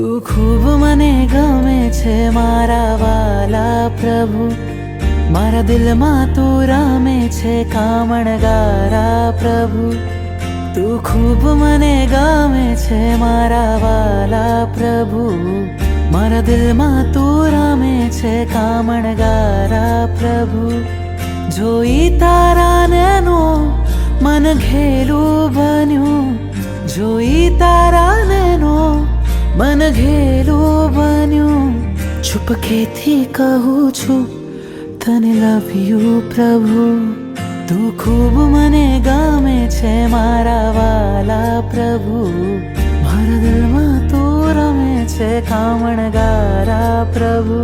તું ખૂબ મને ગમે છે મારા વાલા પ્રભુ. મારા દિલમાં તું રમે છે કામણગારા પ્રભુ. તું ખૂબ મને ગમે છે મારા વાલા પ્રભુ. મારા દિલમાં તું રમે છે કામણગારા પ્રભુ. જોઈ તારા નેનો મન ઘેલું બન્યું. જોઈ તારા મન ઘેલું બન્યું. છુપકેથી કહું છું, તને લવ પ્રભુ. તું ખૂબ મને ગમે છે મારા વાલા પ્રભુ. મારા દિલમાં તું રમે છે, કામણગારા પ્રભુ.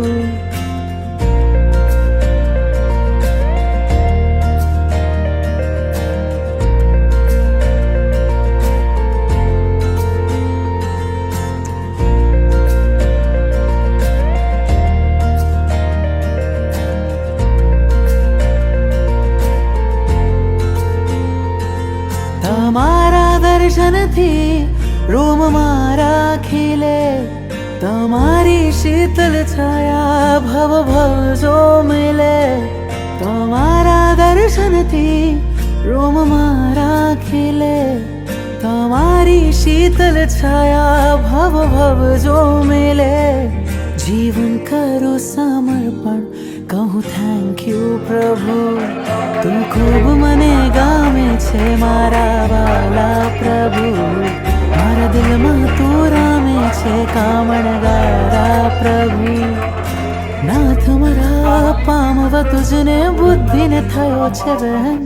તમારા દર્શનથી રોમ મારા ખીલે તમારી શીતલ છાયા ભવ ભવ જો મિલે તમારા દર્શનથી રોમ મારા ખીલે તમારી શીતલ છાયા ભવ ભવ જો મિલે જીવન કરો સમર્પણ કહું થેન્ક યુ પ્રભુ તું ખૂબ મને ગમે છે મારા વાલા પ્રભુ છે કામણગારા પ્રભુ. નાથ મારા પામવા તુજને બુદ્ધિને થયો છે બહેન